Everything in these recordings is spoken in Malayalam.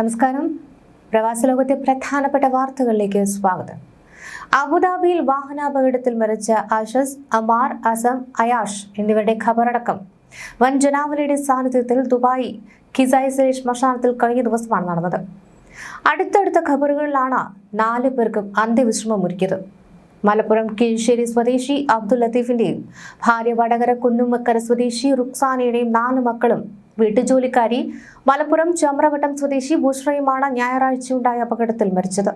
നമസ്കാരം. പ്രവാസ ലോകത്തെ പ്രധാനപ്പെട്ട വാർത്തകളിലേക്ക് സ്വാഗതം. അബുദാബിയിൽ വാഹനാപകടത്തിൽ മരിച്ച ആഷസ് അമാർ അസം അയാഷ് എന്നിവരുടെ ഖബറടക്കം. വൻ ജനാവലിയുടെ സാന്നിധ്യത്തിൽ ദുബായ് ഖിസൈസിലെ ശ്മശാനത്തിൽ കഴിഞ്ഞ ദിവസമാണ് നടന്നത്. അടുത്തടുത്ത ഖബറുകളിലാണ് നാല് പേർക്കും അന്ത്യവിശ്രമം ഒരുക്കിയത്. മലപ്പുറം കീഴ്ശ്ശേരി സ്വദേശി അബ്ദുൽ ലത്തീഫിന്റെയും ഭാര്യ വടകര കുന്നുമക്കര സ്വദേശി റുക്സാനയുടെയും നാല് മക്കളും വീട്ടുജോലിക്കാരി മലപ്പുറം ചമ്രവട്ടം സ്വദേശി ബുഷ്രയുമാണ് ഞായറാഴ്ചയുണ്ടായ അപകടത്തിൽ മരിച്ചത്.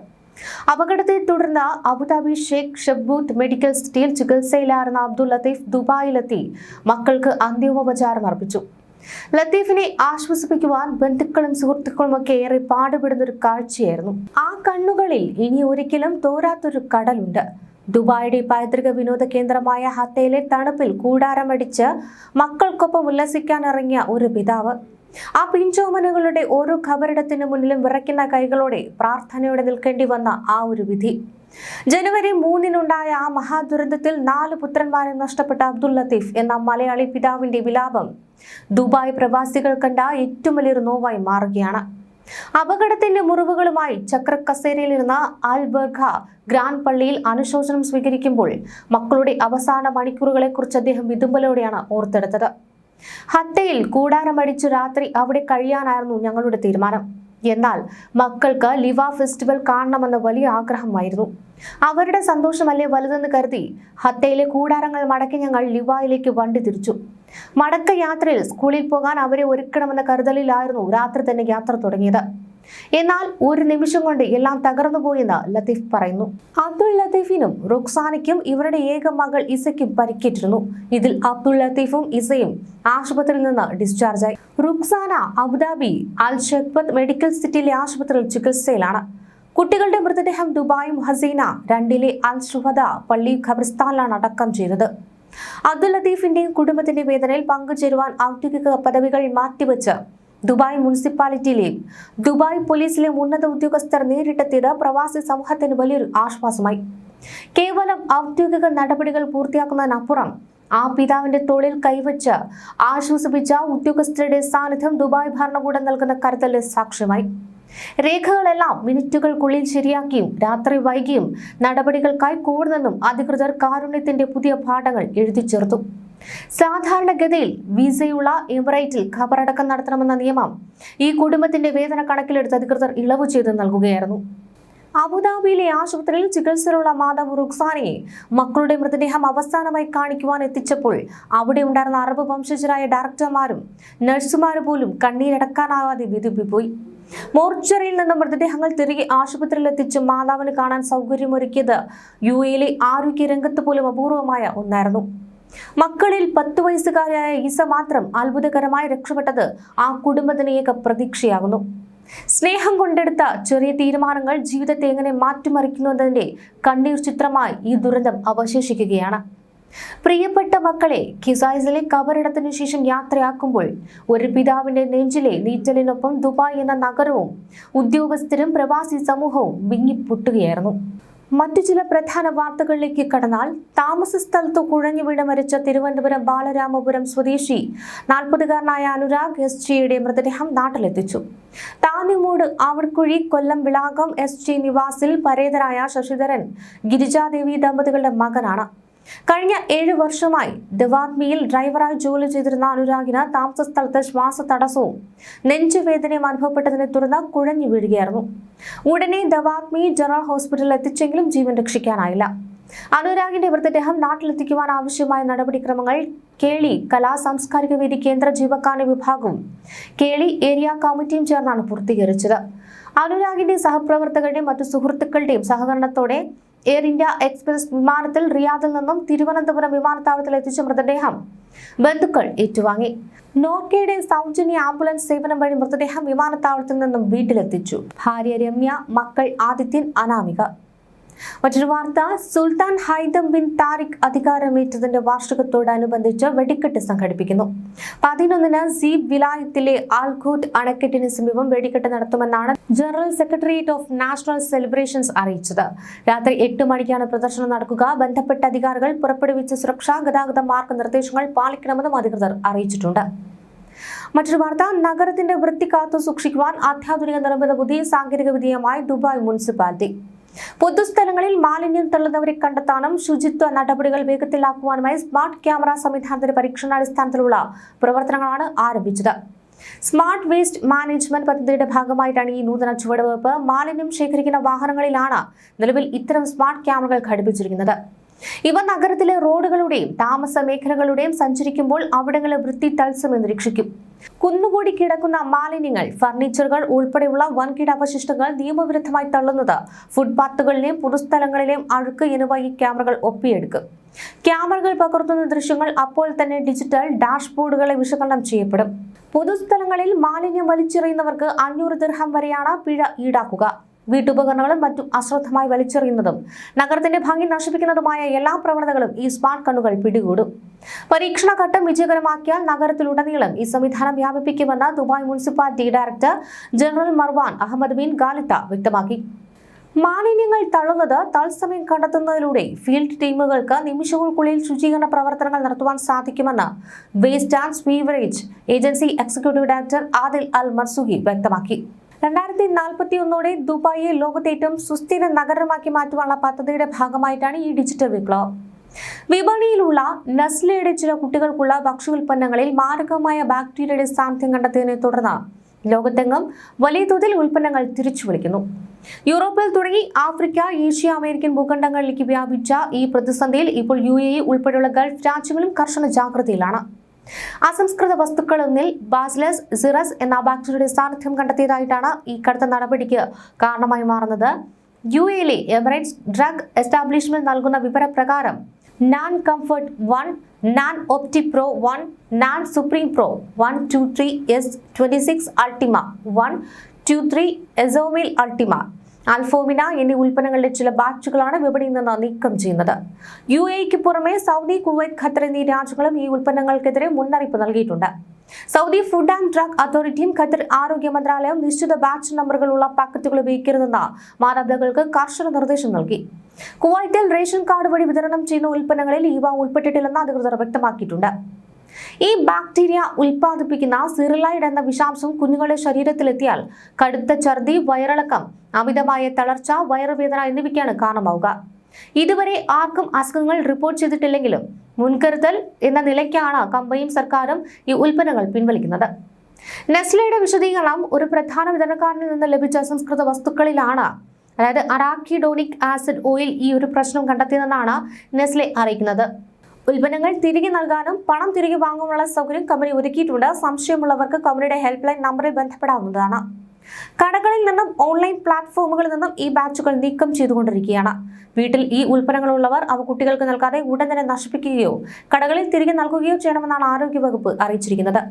അപകടത്തെ തുടർന്ന് അബുദാബി ഷെയ്ഖ് ഷബ്ബൂത്ത് മെഡിക്കൽ സിറ്റിയിൽ ചികിത്സയിലായിരുന്ന അബ്ദുൾ ലത്തീഫ് ദുബായിലെത്തി മക്കൾക്ക് അന്തിമോപചാരം അർപ്പിച്ചു. ലത്തീഫിനെ ആശ്വസിപ്പിക്കുവാൻ ബന്ധുക്കളും സുഹൃത്തുക്കളും ഒക്കെ ഏറെ പാടുപെടുന്ന ഒരു കാഴ്ചയായിരുന്നു. ആ കണ്ണുകളിൽ ഇനി ഒരിക്കലും തോരാത്തൊരു കടലുണ്ട്. ദുബായിയുടെ പൈതൃക വിനോദ കേന്ദ്രമായ ഹത്തയിലെ തണുപ്പിൽ കൂടാരമടിച്ച് മക്കൾക്കൊപ്പം ഉല്ലസിക്കാൻ ഇറങ്ങിയ ഒരു പിതാവ്. ആ പിഞ്ചോമനുകളുടെ ഓരോ ഖബറിടത്തിന് മുന്നിലും വിറയ്ക്കുന്ന കൈകളോടെ പ്രാർത്ഥനയോടെ നിൽക്കേണ്ടി വന്ന ആ ഒരു വിധി. ജനുവരി മൂന്നിനുണ്ടായ ആ മഹാദുരന്തത്തിൽ നാല് പുത്രന്മാരെ നഷ്ടപ്പെട്ട അബ്ദുൽ ലത്തീഫ് എന്ന മലയാളി പിതാവിന്റെ വിലാപം ദുബായ് പ്രവാസികൾ കണ്ട ഏറ്റവും വലിയൊരു നോവായി മാറുകയാണ്. അപകടത്തിന്റെ മുറിവുകളുമായി ചക്രക്കസേരയിലിരുന്ന ആൽബർഗ ഗ്രാൻഡ് പള്ളിയിൽ അനുശോചനം സ്വീകരിക്കുമ്പോൾ മക്കളുടെ അവസാന മണിക്കൂറുകളെ കുറിച്ച് അദ്ദേഹം വിതുമ്പലോടെയാണ് ഓർത്തെടുത്തത്. ഹത്തയിൽ കൂടാരമടിച്ചു രാത്രി അവിടെ കഴിയാനായിരുന്നു ഞങ്ങളുടെ തീരുമാനം. എന്നാൽ മക്കൾക്ക് ലിവ ഫെസ്റ്റിവൽ കാണണമെന്ന വലിയ ആഗ്രഹമായിരുന്നു. അവരുടെ സന്തോഷമല്ലേ വലുതെന്ന് കരുതി ഹത്തയിലെ കൂടാരങ്ങൾ മടക്കി ഞങ്ങൾ ലിവായിലേക്ക് വണ്ടി തിരിച്ചു. മടക്ക യാത്രയിൽ സ്കൂളിൽ പോകാൻ അവരെ ഒരുക്കണമെന്ന കരുതലിലായിരുന്നു രാത്രി തന്നെ യാത്ര തുടങ്ങിയത്. എന്നാൽ ഒരു നിമിഷം കൊണ്ട് എല്ലാം തകർന്നു പോയെന്ന് ലത്തീഫ് പറയുന്നു. അബ്ദുൾ ലത്തീഫിനും റുക്സാനയ്ക്കും ഇവരുടെ ഏക മകൾ ഇസയ്ക്കും പരിക്കേറ്റിരുന്നു. ഇതിൽ അബ്ദുൾ ലത്തീഫും ഇസയും ആശുപത്രിയിൽ നിന്ന് ഡിസ്ചാർജായി Ruksana Abu Dhabi Al Shakhbout medical സിറ്റിയിലെ ആശുപത്രിയിൽ ചികിത്സയിലാണ്. കുട്ടികളുടെ മൃതദേഹം ദുബായും ഹസീന രണ്ടിലെ അൽ ഷുഹദ പള്ളി ഖബർസ്ഥാനിലാണ് അടക്കം ചെയ്തത്. അബ്ദുൽ ലത്തീഫിന്റെയും കുടുംബത്തിന്റെ വേദനയിൽ പങ്കുചേരുവാൻ ഔദ്യോഗിക പദവികൾ മാറ്റിവെച്ച് ദുബായ് മുനിസിപ്പാലിറ്റിയിലെയും ദുബായ് പോലീസിലെ ഉന്നത ഉദ്യോഗസ്ഥർ നേരിട്ടെത്തിയത് പ്രവാസി സമൂഹത്തിന് വലിയൊരു ആശ്വാസമായി. കേവലം ഔദ്യോഗിക നടപടികൾ പൂർത്തിയാക്കുന്നതിനപ്പുറം ആ പിതാവിന്റെ തൊഴിൽ കൈവച്ച് ആശ്വസിപ്പിച്ച ഉദ്യോഗസ്ഥരുടെ സാന്നിധ്യം ദുബായ് ഭരണകൂടം നൽകുന്ന കരുതലിന് സാക്ഷ്യമായി. രേഖകളെല്ലാം മിനിറ്റുകൾക്കുള്ളിൽ ശരിയാക്കിയും രാത്രി വൈകിയും നടപടികൾക്കായി കൂടുന്നെന്നും അധികൃതർ കാരുണ്യത്തിന്റെ പുതിയ പാഠങ്ങൾ എഴുതി ചേർത്തു. സാധാരണഗതിയിൽ വിസയുള്ള എമിറേറ്റിൽ ഖബറടക്കം നടത്തണമെന്ന നിയമം ഈ കുടുംബത്തിന്റെ വേതന കണക്കിലെടുത്ത് അധികൃതർ ഇളവ് ചെയ്ത് നൽകുകയായിരുന്നു. അബുദാബിയിലെ ആശുപത്രിയിൽ ചികിത്സയിലുള്ള മാതാവ് റുക്സാനയെ മക്കളുടെ മൃതദേഹം അവസാനമായി കാണിക്കുവാൻ എത്തിച്ചപ്പോൾ അവിടെ ഉണ്ടായിരുന്ന അറബ് വംശജരായ ഡയറക്ടർമാരും നഴ്സുമാരും പോലും കണ്ണീരടക്കാനാവാതെ വിതുപ്പിപ്പോയി മോർച്ചറിയിൽ നിന്ന് മൃതദേഹങ്ങൾ തിരികെ ആശുപത്രിയിൽ എത്തിച്ച് മാതാവിന് കാണാൻ സൗകര്യമൊരുക്കിയത് യു എയിലെ ആരോഗ്യ രംഗത്ത് പോലും അപൂർവമായ ഒന്നായിരുന്നു. മക്കളിൽ പത്തു വയസ്സുകാരിയായ ഈസ മാത്രം അത്ഭുതകരമായി രക്ഷപ്പെട്ടത് ആ കുടുംബത്തിന് ഏക പ്രതീക്ഷയാകുന്നു. സ്നേഹം കൊണ്ടെടുത്ത ചെറിയ തീരുമാനങ്ങൾ ജീവിതത്തെ എങ്ങനെ മാറ്റിമറിക്കുന്നു എന്നതിന്റെ കണ്ണീർ ചിത്രമായി ഈ ദുരന്തം അവശേഷിക്കുകയാണ്. പ്രിയപ്പെട്ട മക്കളെ ഖിസൈസിലെ കബറിടത്തിനു ശേഷം യാത്രയാക്കുമ്പോൾ ഒരു പിതാവിന്റെ നെഞ്ചിലെ നീറ്റലിനൊപ്പം ദുബായ് എന്ന നഗരവും ഉദ്യോഗസ്ഥരും പ്രവാസി സമൂഹവും വിങ്ങിപ്പൊട്ടുകയായിരുന്നു. മറ്റു ചില പ്രധാന വാർത്തകളിലേക്ക് കടന്നാൽ താമസ സ്ഥലത്ത് കുഴഞ്ഞു വീണ് മരിച്ച തിരുവനന്തപുരം ബാലരാമപുരം സ്വദേശി നാൽപ്പതുകാരനായ അനുരാഗ് എസ് ജിയുടെ മൃതദേഹം നാട്ടിലെത്തിച്ചു. താന്നിമൂട് ആവർക്കുഴി കൊല്ലം വിളാകം എസ് ജി നിവാസിൽ പരേതരായ ശശിധരൻ ഗിരിജാദേവി ദമ്പതികളുടെ മകനാണ്. കഴിഞ്ഞ ഏഴ് വർഷമായി ദവാത്മിയിൽ ഡ്രൈവറായി ജോലി ചെയ്തിരുന്ന അനുരാഗിന് താമസ സ്ഥലത്ത് ശ്വാസ തടസ്സവും നെഞ്ചുവേദനയും അനുഭവപ്പെട്ടതിനെ തുടർന്ന് കുഴഞ്ഞു വീഴുകയായിരുന്നു. ഉടനെ ദവാത്മി ജനറൽ ഹോസ്പിറ്റലിൽ എത്തിച്ചെങ്കിലും ജീവൻ രക്ഷിക്കാനായില്ല. അനുരാഗിന്റെ മൃതദേഹം നാട്ടിലെത്തിക്കുവാൻ ആവശ്യമായ നടപടിക്രമങ്ങൾ കേളി കലാ സാംസ്കാരിക വേദി കേന്ദ്ര ജീവകാരുണ്യ വിഭാഗവും കേളി ഏരിയ കമ്മിറ്റിയും ചേർന്നാണ് പൂർത്തീകരിച്ചത്. അനുരാഗിന്റെ സഹപ്രവർത്തകരുടെയും മറ്റു സുഹൃത്തുക്കളുടെയും സഹകരണത്തോടെ എയർ ഇന്ത്യ എക്സ്പ്രസ് വിമാനത്തിൽ റിയാദിൽ നിന്നും തിരുവനന്തപുരം വിമാനത്താവളത്തിൽ എത്തിച്ച മൃതദേഹം ബന്ധുക്കൾ ഏറ്റുവാങ്ങി. നോർക്കയുടെ സൗജന്യ ആംബുലൻസ് സേവനം വഴി മൃതദേഹം വിമാനത്താവളത്തിൽ നിന്നും വീട്ടിലെത്തിച്ചു. ഭാര്യ രമ്യ മക്കൾ ആദിത്യൻ അനാമിക. മറ്റൊരു വാർത്ത സുൽത്താൻ ഹൈദം ബിൻ താരിഖ് അധികാരമേറ്റതിന്റെ വാർഷികത്തോടനുബന്ധിച്ച് വെടിക്കെട്ട് സംഘടിപ്പിക്കുന്നു. പതിനൊന്നിന് സീബ് വിലായത്തിലെ ആൽഖൂട്ട് അണക്കെട്ടിന് സമീപം വെടിക്കെട്ട് നടത്തുമെന്നാണ് General Secretariat of National Celebrations അറിയിച്ചത്. രാത്രി എട്ട് മണിക്കാണ് പ്രദർശനം നടക്കുക. ബന്ധപ്പെട്ട അധികാരികൾ പുറപ്പെടുവിച്ച സുരക്ഷാ ഗതാഗത മാർഗനിർദ്ദേശങ്ങൾ പാലിക്കണമെന്നും അധികൃതർ അറിയിച്ചിട്ടുണ്ട്. മറ്റൊരു വാർത്ത നഗരത്തിന്റെ വൃത്തി കാത്തു സൂക്ഷിക്കുവാൻ അത്യാധുനിക നിർമ്മിത പുതിയ സാങ്കേതിക വിദ്യയുമായി ദുബായ് മുനിസിപ്പാലിറ്റി. പൊതുസ്ഥലങ്ങളിൽ മാലിന്യം തള്ളുന്നവരെ കണ്ടെത്താനും ശുചിത്വ നടപടികൾ വേഗത്തിലാക്കുവാനുമായി സ്മാർട്ട് ക്യാമറ സംവിധാനത്തിന്റെ പരീക്ഷണാടിസ്ഥാനത്തിലുള്ള പ്രവർത്തനങ്ങളാണ് ആരംഭിച്ചത്. സ്മാർട്ട് വേസ്റ്റ് മാനേജ്മെന്റ് പദ്ധതിയുടെ ഭാഗമായിട്ടാണ് ഈ നൂതന ചുവടുവെപ്പ് മാലിന്യം ശേഖരിക്കുന്ന വാഹനങ്ങളിലാണ് നിലവിൽ ഇത്തരം സ്മാർട്ട് ക്യാമറകൾ ഘടിപ്പിച്ചിരിക്കുന്നത്. ഇവ നഗരത്തിലെ റോഡുകളുടെയും താമസ മേഖലകളുടെയും സഞ്ചരിക്കുമ്പോൾ അവിടങ്ങളെ വൃത്തി തത്സമയം നിരീക്ഷിക്കും. കുന്നുകൂടി കിടക്കുന്ന മാലിന്യങ്ങൾ ഫർണിച്ചറുകൾ ഉൾപ്പെടെയുള്ള വൻകിട അവശിഷ്ടങ്ങൾ നിയമവിരുദ്ധമായി തള്ളുന്നത് ഫുട്പാത്തുകളിലെയും പൊതുസ്ഥലങ്ങളിലെയും അഴുക്ക് എന്നിവ ഈ ക്യാമറകൾ ഒപ്പിയെടുക്കും. ക്യാമറകൾ പകർത്തുന്ന ദൃശ്യങ്ങൾ അപ്പോൾ തന്നെ ഡിജിറ്റൽ ഡാഷ്ബോർഡുകളെ വിശകലനം ചെയ്യപ്പെടും. പൊതുസ്ഥലങ്ങളിൽ മാലിന്യം വലിച്ചെറിയുന്നവർക്ക് അഞ്ഞൂറ് ദിർഹം വരെയാണ് പിഴ ഈടാക്കുക. വീട്ടുപകരണങ്ങളും മറ്റും അശ്രദ്ധമായി വലിച്ചെറിയുന്നതും നഗരത്തിന്റെ ഭംഗി നശിപ്പിക്കുന്നതുമായ എല്ലാ പ്രവണതകളും ഈ സ്മാർട്ട് കണ്ണുകൾ പിടികൂടും. പരീക്ഷണ ഘട്ടം വിജയകരമാക്കിയാൽ നഗരത്തിലുടനീളം ഈ സംവിധാനം വ്യാപിപ്പിക്കുമെന്ന് Dubai municipality director general Marwan Ahmed bin Ghalita വ്യക്തമാക്കി. മാലിന്യങ്ങൾ തള്ളുന്നത് തത്സമയം കണ്ടെത്തുന്നതിലൂടെ ഫീൽഡ് ടീമുകൾക്ക് നിമിഷങ്ങൾക്കുള്ളിൽ ശുചീകരണ പ്രവർത്തനങ്ങൾ നടത്തുവാൻ സാധിക്കുമെന്ന് waste and sewerage agency executive director Adel Al Marzouqi വ്യക്തമാക്കി. രണ്ടായിരത്തി നാൽപ്പത്തി ഒന്നോടെ ദുബായിയെ ലോകത്തെ ഏറ്റവും സുസ്ഥിര നഗരമാക്കി മാറ്റുവാനുള്ള പദ്ധതിയുടെ ഭാഗമായിട്ടാണ് ഈ ഡിജിറ്റൽ വിപ്ലവം. വിപണിയിലുള്ള നെസ്ലയുടെ ചില കുട്ടികൾക്കുള്ള ഭക്ഷ്യോൽപ്പന്നങ്ങളിൽ മാരകമായ ബാക്ടീരിയയുടെ സാന്നിധ്യം കണ്ടെത്തിയതിനെ തുടർന്ന് ലോകത്തെങ്ങും വലിയ തോതിൽ ഉൽപ്പന്നങ്ങൾ തിരിച്ചു വിളിക്കുന്നു യൂറോപ്പിൽ തുടങ്ങി ആഫ്രിക്ക ഏഷ്യ അമേരിക്കൻ ഭൂഖണ്ഡങ്ങളിലേക്ക് വ്യാപിച്ച ഈ പ്രതിസന്ധിയിൽ ഇപ്പോൾ യു എ ഉൾപ്പെടെയുള്ള ഗൾഫ് രാജ്യങ്ങളും കർശന ജാഗ്രതയിലാണ്. അസംസ്കൃത വസ്തുക്കളൊന്നിൽ ബാസ്ലസ് സിറസ് എന്ന ബാക്ടീരിയയുടെ സാന്നിധ്യം കണ്ടെത്തിയതായിട്ടാണ് ഈ കടുത്ത നടപടിക്ക് കാരണമായി മാറുന്നത്. യു എയിലെ എമിറേറ്റ്സ് ഡ്രഗ് എസ്റ്റാബ്ലിഷ്മെന്റ് നൽകുന്ന വിവരപ്രകാരം NAN comfort one NAN Opti Pro one NAN Supreme Pro one two three S twenty six Ultima one two three Isomil Ultima Alfamino എന്നീ ഉൽപ്പന്നങ്ങളുടെ ചില ബാച്ചുകളാണ് വിപണിയിൽ നിന്ന് നീക്കം ചെയ്യുന്നത്. യു എക്ക് പുറമെ സൗദി കുവൈറ്റ് ഖത്തർ എന്നീ രാജ്യങ്ങളും ഈ ഉൽപ്പന്നങ്ങൾക്കെതിരെ മുന്നറിയിപ്പ് നൽകിയിട്ടുണ്ട്. സൗദി ഫുഡ് ആൻഡ് ഡ്രഗ് അതോറിറ്റിയും ഖത്തർ ആരോഗ്യ മന്ത്രാലയവും നിശ്ചിത ബാച്ച് നമ്പറുകളുള്ള പാക്കറ്റുകൾ ഉപയോഗിക്കരുതെന്ന് മാതാപിതാക്കൾക്ക് കർശന നിർദ്ദേശം നൽകി. കുവൈറ്റിൽ റേഷൻ കാർഡ് വഴി വിതരണം ചെയ്യുന്ന ഉൽപ്പന്നങ്ങളിൽ ഇവ ഉൾപ്പെട്ടിട്ടില്ലെന്ന് അധികൃതർ വ്യക്തമാക്കിയിട്ടുണ്ട്. ഈ ബാക്ടീരിയ ഉൽപ്പാദിപ്പിക്കുന്ന സിറിലൈഡ് എന്ന വിഷാംശം കുഞ്ഞുങ്ങളുടെ ശരീരത്തിലെത്തിയാൽ കടുത്ത ഛർദി വയറിളക്കം അമിതമായ തളർച്ച വയറുവേദന എന്നിവയ്ക്കാണ് കാരണമാവുക. ഇതുവരെ ആർക്കും അസുഖങ്ങൾ റിപ്പോർട്ട് ചെയ്തിട്ടില്ലെങ്കിലും മുൻകരുതൽ എന്ന നിലയ്ക്കാണ് കമ്പനിയും സർക്കാരും ഈ ഉൽപ്പന്നങ്ങൾ പിൻവലിക്കുന്നത്. നെസ്ലയുടെ വിശദീകരണം ഒരു പ്രധാന വിതരണക്കാരനിൽ നിന്ന് ലഭിച്ച സംസ്കൃത വസ്തുക്കളിലാണ്. അതായത് അറാക്കിഡോണിക് ആസിഡ് ഓയിൽ ഈ ഒരു പ്രശ്നം കണ്ടെത്തിയതെന്നാണ് നെസ്ലെ അറിയിക്കുന്നത്. ഉൽപ്പന്നങ്ങൾ തിരികെ നൽകാനും പണം തിരികെ വാങ്ങാനുള്ള സൗകര്യം കമ്പനി ഒരുക്കിയിട്ടുണ്ട്. സംശയമുള്ളവർക്ക് കമ്പനിയുടെ ഹെൽപ്പ് ലൈൻ നമ്പറിൽ ബന്ധപ്പെടാവുന്നതാണ്. കടകളിൽ നിന്നും ഓൺലൈൻ പ്ലാറ്റ്ഫോമുകളിൽ നിന്നും ഈ ബാച്ചുകൾ നീക്കം ചെയ്തുകൊണ്ടിരിക്കുകയാണ്. വീട്ടിൽ ഈ ഉൽപ്പന്നങ്ങളുള്ളവർ അവ കുട്ടികൾക്ക് നൽകാതെ ഉടൻ തന്നെ നശിപ്പിക്കുകയോ കടകളിൽ തിരികെ നൽകുകയോ ചെയ്യണമെന്നാണ് ആരോഗ്യവകുപ്പ് അറിയിച്ചിരിക്കുന്നത്.